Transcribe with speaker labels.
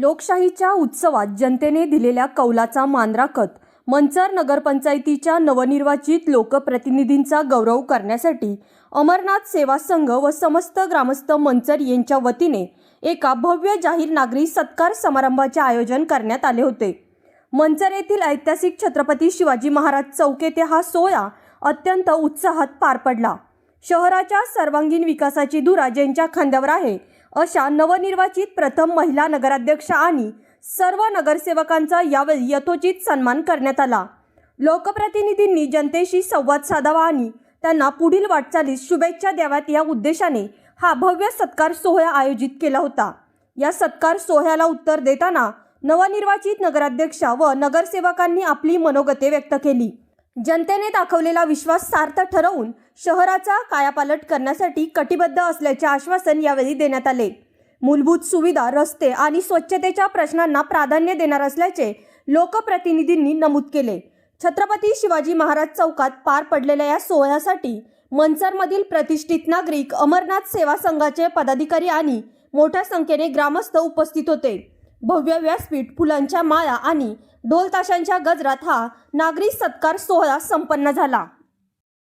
Speaker 1: लोकशाहीच्या उत्सवात जनतेने दिलेल्या कौलाचा मान राखत मंचर नगरपंचायतीच्या नवनिर्वाचित लोकप्रतिनिधींचा गौरव करण्यासाठी अमरनाथ सेवा संघ व समस्त ग्रामस्थ मंचर यांच्या वतीने एका भव्य जाहीर नागरी सत्कार समारंभाचे आयोजन करण्यात आले होते. मंचर येथील ऐतिहासिक छत्रपती शिवाजी महाराज चौक येथे हा सोहळा अत्यंत उत्साहात पार पडला. शहराच्या सर्वांगीण विकासाची धुरा ज्यांच्या खांद्यावर आहे अशा नवनिर्वाचित प्रथम महिला नगराध्यक्ष आणि सर्व नगरसेवकांचा यावेळी यथोचित सन्मान करण्यात आला. लोकप्रतिनिधींनी जनतेशी संवाद साधावा आणि त्यांना पुढील वाटचालीस शुभेच्छा द्याव्यात या उद्देशाने हा भव्य सत्कार सोहळा आयोजित केला होता. या सत्कार सोहळ्याला उत्तर देताना नवनिर्वाचित नगराध्यक्षा व नगरसेवकांनी आपली मनोगते व्यक्त केली. जनतेने दाखवलेला विश्वास सार्थ ठरवून शहराचा कायापालट करण्यासाठी कटिबद्ध असल्याचे आश्वासन यावेळी देण्यात आले. मूलभूत सुविधा रस्ते आणि स्वच्छतेच्या प्रश्नांना प्राधान्य देणार असल्याचे लोकप्रतिनिधींनी नमूद केले. छत्रपती शिवाजी महाराज चौकात पार पडलेल्या या सोहळ्यासाठी मनसरमधील प्रतिष्ठित नागरिक अमरनाथ सेवा संघाचे पदाधिकारी आणि मोठ्या संख्येने ग्रामस्थ उपस्थित होते. भव्य व्यासपीठ फुलांच्या माळा आणि ढोलताशांच्या गजरात हा नागरी सत्कार सोहळा संपन्न झाला.